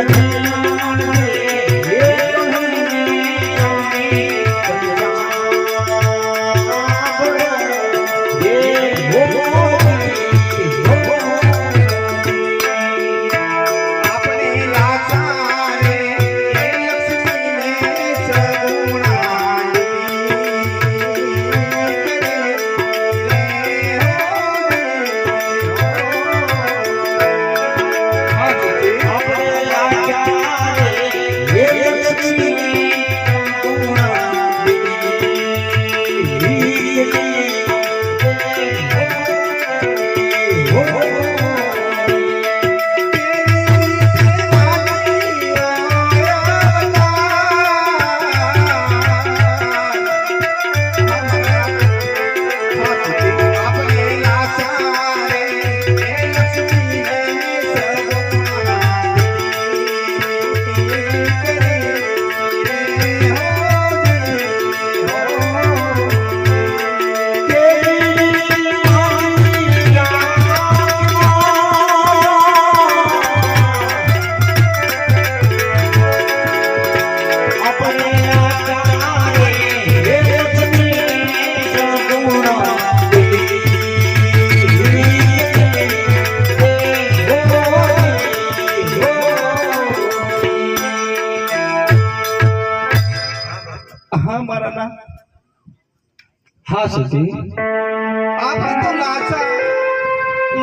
આપણે હા મારા ના. હા સતી આપણે તો લાચા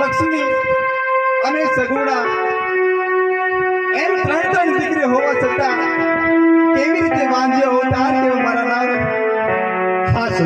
લક્ષ્મી અને સગુણા. એમ ત્રણ ત્રણ દીકરી હોવા છતાં